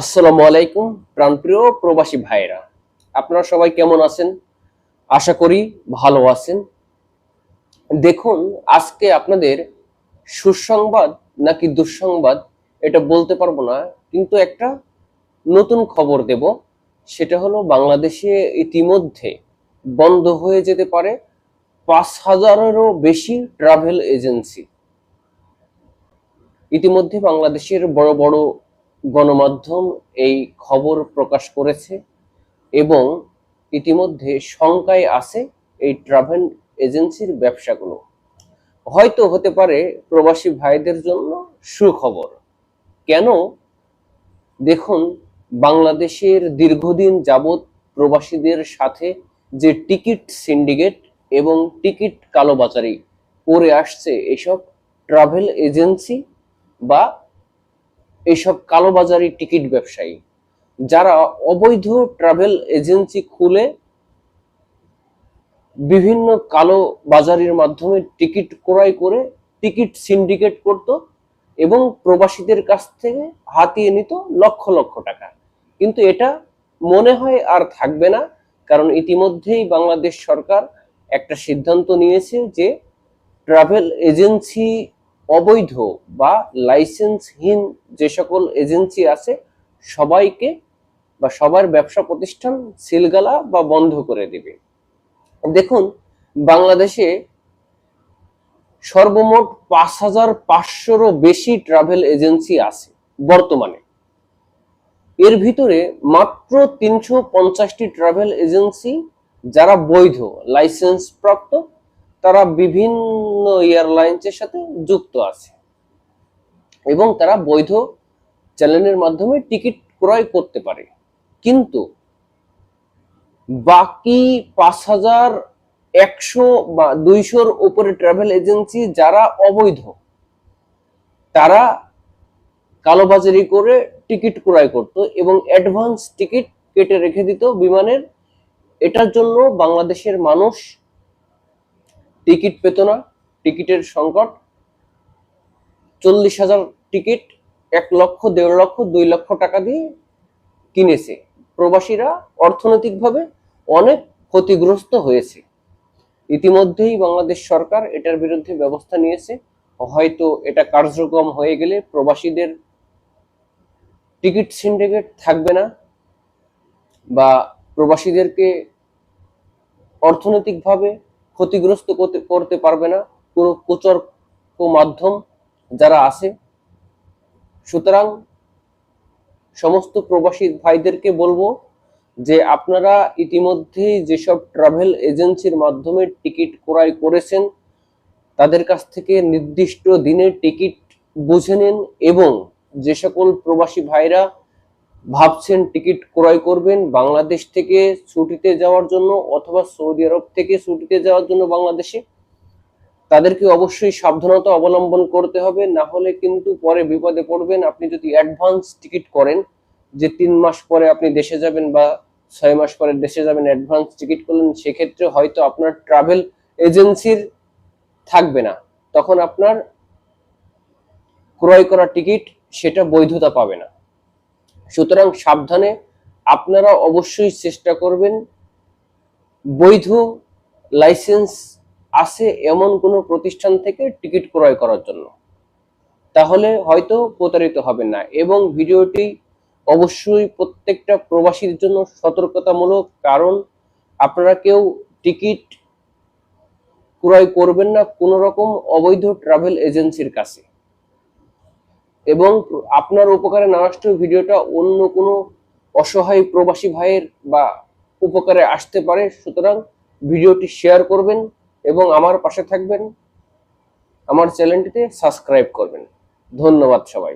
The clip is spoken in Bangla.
আসসালামু আলাইকুম, প্রাণপ্রিয় প্রবাসী ভাইরা আপনারা সবাই কেমন আছেন? আশা করি ভালো আছেন। দেখুন, আজকে আপনাদের সুসংবাদ নাকি দুঃসংবাদ এটা বলতে পারব না, কিন্তু একটা নতুন খবর দেব। সেটা হলো বাংলাদেশে ইতিমধ্যে বন্ধ হয়ে যেতে পারে পাঁচ হাজারেরও বেশি ট্রাভেল এজেন্সি ইতিমধ্যে বাংলাদেশের বড় বড় গণমাধ্যম এই খবর প্রকাশ করেছে এবং ইতিমধ্যে শঙ্কায় আছে এই ট্রাভেল এজেন্সির ব্যবসাগুলো। হয়তো হতে পারে প্রবাসী ভাইদের জন্য সুখবর। কেন? দেখুন, বাংলাদেশের দীর্ঘদিন যাবৎ প্রবাসীদের সাথে যে টিকিট সিন্ডিকেট এবং টিকিট কালোবাজারি করে আসছে এসব ট্রাভেল এজেন্সি বা এইসব কালোবাজারি টিকিট ব্যবসায়ী। যারা অবৈধ ট্রাভেল এজেন্সি খুলে বিভিন্ন কালো বাজারের মাধ্যমে টিকিট ক্রয় করে টিকিট সিন্ডিকেট করত এবং প্রবাসীদের কাছ থেকে হাতিয়ে নিত লক্ষ লক্ষ টাকা। কিন্তু এটা মনে হয় আর থাকবে না, কারণ ইতিমধ্যেই বাংলাদেশ সরকার একটা সিদ্ধান্ত নিয়েছে যে ট্রাভেল এজেন্সি অবৈধ বা লাইসেন্সহীন যে সকল এজেন্সি আছে, সবাইকে বা সবার ব্যবসা প্রতিষ্ঠান সিলগালা বা বন্ধ করে দিবে। দেখুন, বাংলাদেশে সর্বমোট পাঁচ হাজার পাঁচশোরও বেশি ট্রাভেল এজেন্সি আছে বর্তমানে। এর ভিতরে মাত্র তিনশো পঞ্চাশটি ট্রাভেল এজেন্সি যারা বৈধ লাইসেন্স প্রাপ্ত তারা বিভিন্ন এয়ারলাইন্সের সাথে যুক্ত আছে। এবং তারা বৈধ চ্যানেলের মাধ্যমে টিকিট ক্রয় করতে পারে। কিন্তু বাকি পাঁচ হাজার একশো বা দুইশোর উপরে ট্রাভেল এজেন্সি যারা অবৈধ, তারা কালোবাজারি করে টিকিট ক্রয় করত এবং অ্যাডভান্স টিকিট কেটে রেখে দিত বিমানের। এটার জন্য বাংলাদেশের মানুষ টিকিট পেত না, টিকিটের সংকট। চল্লিশ হাজার টিকিট এক লক্ষ, দেড় লক্ষ, দুই লক্ষ টাকা দিয়ে কিনেছে। প্রবাসীরা অর্থনৈতিকভাবে অনেক ক্ষতিগ্রস্ত হয়েছে। ইতিমধ্যেই বাংলাদেশ সরকার এটার বিরুদ্ধে ব্যবস্থা নিয়েছে। হয়তো এটা কার্যক্রম হয়ে গেলে প্রবাসীদের টিকিট সিন্ডিকেট থাকবে না বা প্রবাসীদেরকে অর্থনৈতিকভাবে ক্ষতিগ্রস্ত করতে করতে পারবে না। পুরো প্রচার মাধ্যম যারা আছে, সুতরাং সমস্ত প্রবাসী ভাইদেরকে বলব যে আপনারা ইতিমধ্যেই যেসব ট্রাভেল এজেন্সির মাধ্যমে টিকিট ক্রয় করেছেন, তাদের কাছ থেকে নির্দিষ্ট দিনের টিকিট বুঝে নিন এবং যে সকল প্রবাসী ভাইরা ভাবছেন টিকিট ক্রয় করবেন বাংলাদেশ থেকে ছুটিতে যাওয়ার জন্য অথবা সৌদি আরব থেকে ছুটিতে যাওয়ার জন্য বাংলাদেশে? তাদেরকে অবশ্যই সাবধানতা অবলম্বন করতে হবে, না হলে কিন্তু পরে বিপদে পড়বেন। আপনি যদি অ্যাডভান্স টিকিট করেন, যে তিন মাস পরে আপনি দেশে যাবেন বা ছয় মাস পরে দেশে যাবেন, অ্যাডভান্স টিকিট করলেন, সেক্ষেত্রে হয়তো আপনার ট্রাভেল এজেন্সির থাকবে না। তখন আপনার ক্রয় করা টিকিট, সেটা বৈধতা পাবে না। সুতরাং সাবধানে আপনারা অবশ্যই চেষ্টা করবেন। বৈধ লাইসেন্স আছে এমন কোনো প্রতিষ্ঠান থেকে টিকিট ক্রয় করার জন্য। তাহলে হয়তো প্রতারিত হবেন না এবং ভিডিওটি অবশ্যই প্রত্যেকটা প্রবাসীর জন্য সতর্কতামূলক, কারণ আপনারা কেউ টিকিট ক্রয় করবেন না কোনো রকম অবৈধ ট্রাভেল এজেন্সির কাছে। এবং আপনার উপকারে না ভিডিওটা অন্য কোনো অসহায় প্রবাসী ভাইয়ের বা উপকারে আসতে পারে, সুতরাং ভিডিওটি শেয়ার করবেন এবং আমার পাশে থাকবেন। আমার চ্যানেলটিতে সাবস্ক্রাইব করবেন। ধন্যবাদ সবাই।